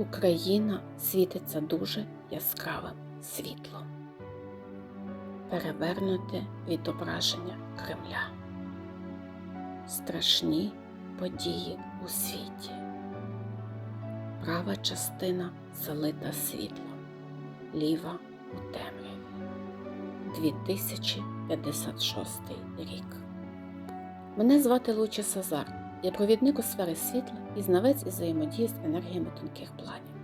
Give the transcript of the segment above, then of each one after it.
Україна світиться дуже яскравим світлом. Перевернуте відображення Кремля. Страшні події у світі. Права частина залита світлом, ліва у темряві. 2056 рік. Мене звати Луча Сазар. Я провідник у сфери світла і знавець із взаємодії з енергіями тонких планів.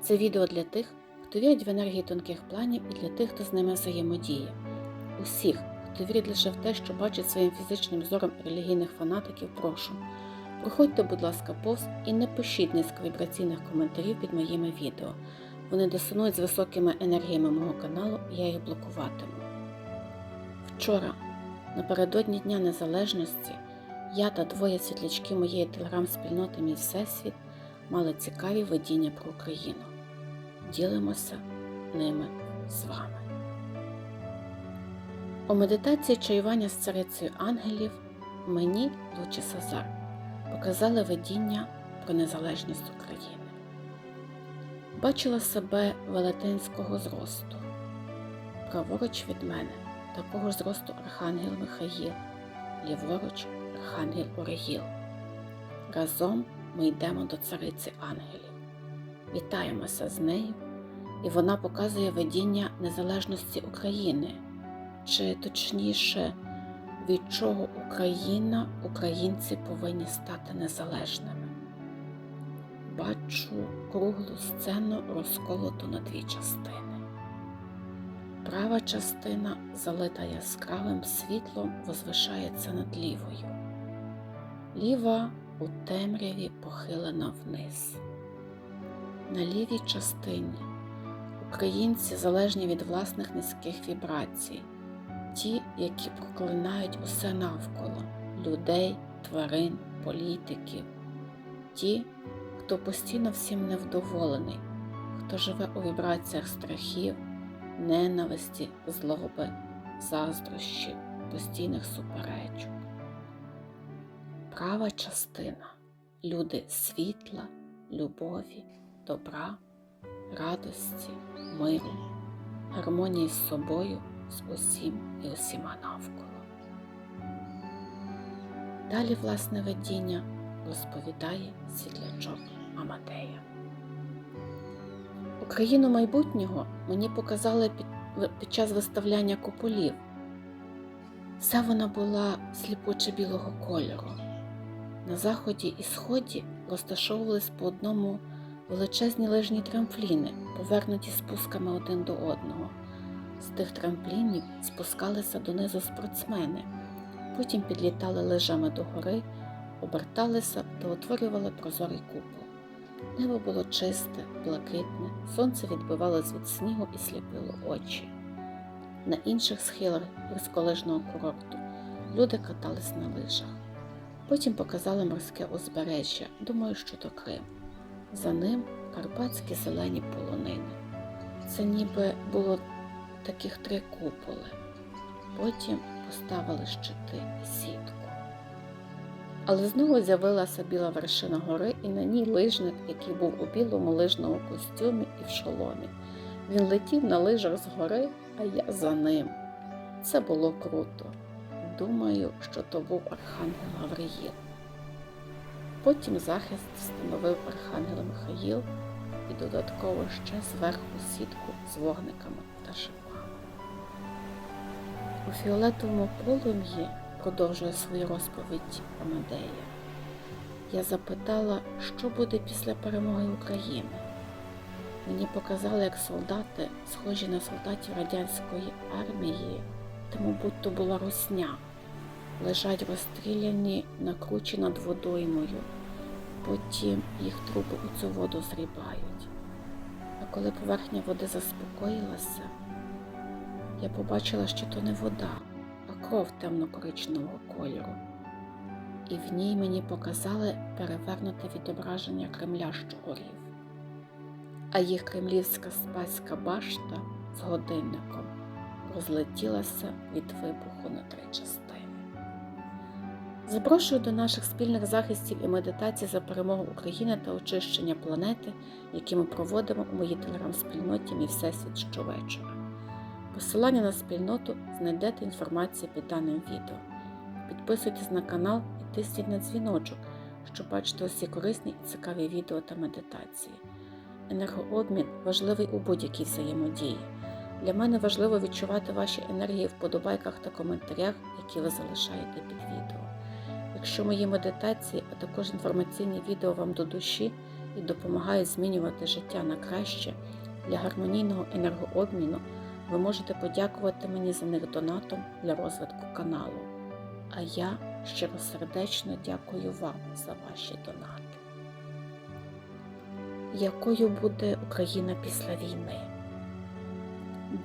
Це відео для тих, хто вірить в енергії тонких планів і для тих, хто з ними взаємодіє. Усіх, хто вірить лише в те, що бачить своїм фізичним зором релігійних фанатиків, прошу. Проходьте, будь ласка, повз і не пишіть низьковібраційних коментарів під моїми відео. Вони досунуть з високими енергіями мого каналу, і я їх блокуватиму. Вчора, напередодні Дня Незалежності, я та двоє світлячків моєї телеграм-спільноти Мій Всесвіт мали цікаві видіння про Україну. Ділимося ними з вами. У медитації чаювання з царицею ангелів мені, Лучі Сазар, показали видіння про незалежність України. Бачила себе велетенського зросту. Праворуч від мене такого ж зросту Архангел Михаїл, ліворуч Архангел Орегіл. Разом ми йдемо до цариці ангелів, вітаємося з нею, і вона показує видіння незалежності України, чи точніше, від чого Україна, українці повинні стати незалежними. Бачу круглу сцену розколоту на дві частини. Права частина, залита яскравим світлом, возвишається над лівою. Ліва у темряві похилена вниз. На лівій частині. Українці залежні від власних низьких вібрацій, ті, які проклинають усе навколо. Людей, тварин, політиків, ті, хто постійно всім невдоволений, хто живе у вібраціях страхів ненависті, злоби, заздрощів, постійних суперечок. Права частина люди світла, любові, добра, радості, миру, гармонії з собою, з усім і усіма навколо. Далі власне видіння розповідає світлячок Амадея. Україну майбутнього мені показали під, під час виставляння куполів. Вся вона була сліпуче білого кольору. На заході і сході розташовувались по одному величезні лижні трампліни, повернуті спусками один до одного. З тих трамплінів спускалися донизу спортсмени, потім підлітали лижами до гори, оберталися та утворювали прозорий купол. Небо було чисте, блакитне, сонце відбивалось від снігу і сліпило очі. На інших схилах гірськолижного курорту люди катались на лижах. Потім показали морське узбережжя, думаю, що то Крим. За ним карпатські зелені полонини. Це ніби було таких три куполи. Потім поставили щити і сітку. Але знову з'явилася біла вершина гори, і на ній лижник, який був у білому лижному костюмі і в шоломі. Він летів на лижах з гори, а я за ним. Це було круто. Думаю, що то був Архангел Гавриїл. Потім захист встановив Архангел Михаїл і додатково ще зверху сітку з вогниками та шипами. У фіолетовому полум'ї продовжує свою розповідь Амадея. Я запитала, що буде після перемоги України. Мені показали, як солдати, схожі на солдатів радянської армії, та, мабуть, то була русня, лежать розстріляні, накручені над водоймою, потім їх трупи у цю воду зрібають. А коли поверхня води заспокоїлася, я побачила, що то не вода а кров темно-коричневого кольору, і в ній мені показали перевернуте відображення Кремля що горів, а їх кремлівська спаська башта з годинником розлетілася від вибуху на три частини. Запрошую до наших спільних захистів і медитацій за перемогу України та очищення планети, які ми проводимо у моїй телеграм-спільноті Мій Всесвіт щовечора. Посилання на спільноту знайдете інформацію під даним відео. Підписуйтесь на канал і тисніть на дзвіночок, щоб бачити усі корисні і цікаві відео та медитації. Енергообмін важливий у будь-якій взаємодії. Для мене важливо відчувати ваші енергії в вподобайках та коментарях, які ви залишаєте під відео. Якщо мої медитації, а також інформаційні відео вам до душі і допомагають змінювати життя на краще для гармонійного енергообміну, ви можете подякувати мені за них донатом для розвитку каналу. А я щиросердечно дякую вам за ваші донати. Якою буде Україна після війни?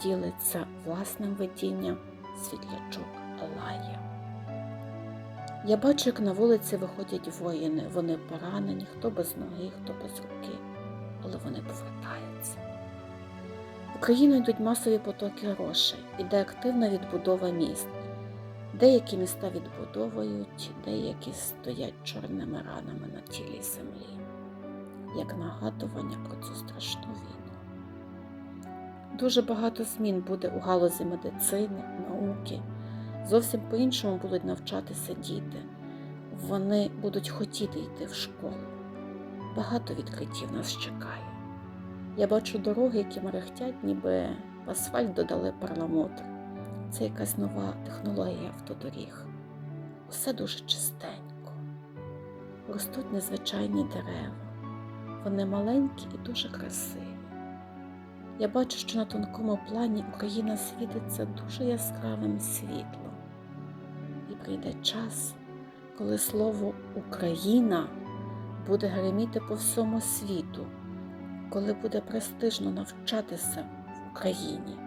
Ділиться власним видінням світлячок Алая. Я бачу, як на вулиці виходять воїни. Вони поранені, хто без ноги, хто без руки, але вони повертаються. В Україну йдуть масові потоки грошей, іде активна відбудова міст. Деякі міста відбудовують, деякі стоять чорними ранами на тілі землі, як нагадування про цю страшну війну. Дуже багато змін буде у галузі медицини, науки. Зовсім по-іншому будуть навчатися діти. Вони будуть хотіти йти в школу. Багато відкриттів нас чекає. Я бачу дороги, які мерехтять, ніби в асфальт додали перламутр. Це якась нова технологія автодоріг. Усе дуже чистенько. Ростуть незвичайні дерева. Вони маленькі і дуже красиві. Я бачу, що на тонкому плані Україна світиться дуже яскравим світлом. Прийде час, коли слово Україна буде гриміти по всьому світу, коли буде престижно навчатися в Україні,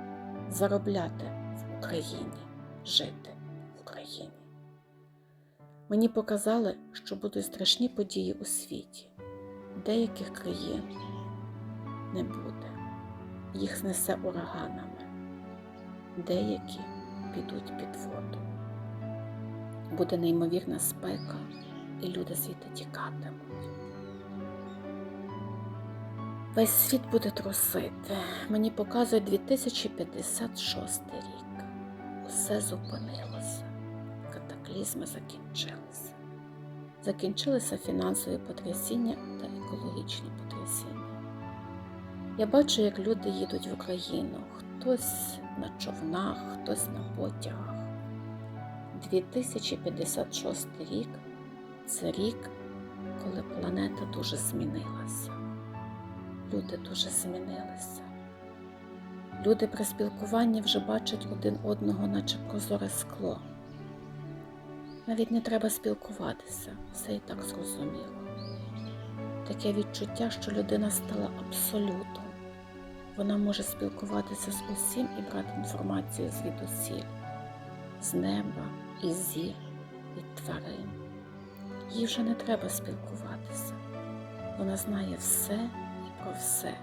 заробляти в Україні, жити в Україні. Мені показали, що будуть страшні події у світі. Деяких країн не буде їх знесе ураганами, деякі підуть під воду. Буде неймовірна спека, і люди звідти тікатимуть. Весь світ буде трусити. Мені показує 2056 рік. Усе зупинилося, катаклізми закінчилися. Закінчилися фінансові потрясіння та екологічні потрясіння. Я бачу, як люди їдуть в Україну, хтось на човнах, хтось на потягах. 2056 рік це рік, коли планета дуже змінилася. Люди дуже змінилися. Люди при спілкуванні вже бачать один одного, наче прозоре скло. Навіть не треба спілкуватися, все і так зрозуміло. Таке відчуття, що людина стала абсолютом. Вона може спілкуватися з усім і брати інформацію звідусіль, з неба, із зір, від тварин. Їй вже не треба спілкуватися. Вона знає все і про все.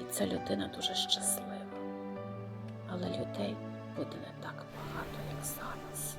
І ця людина дуже щаслива. Але людей буде не так багато, як зараз.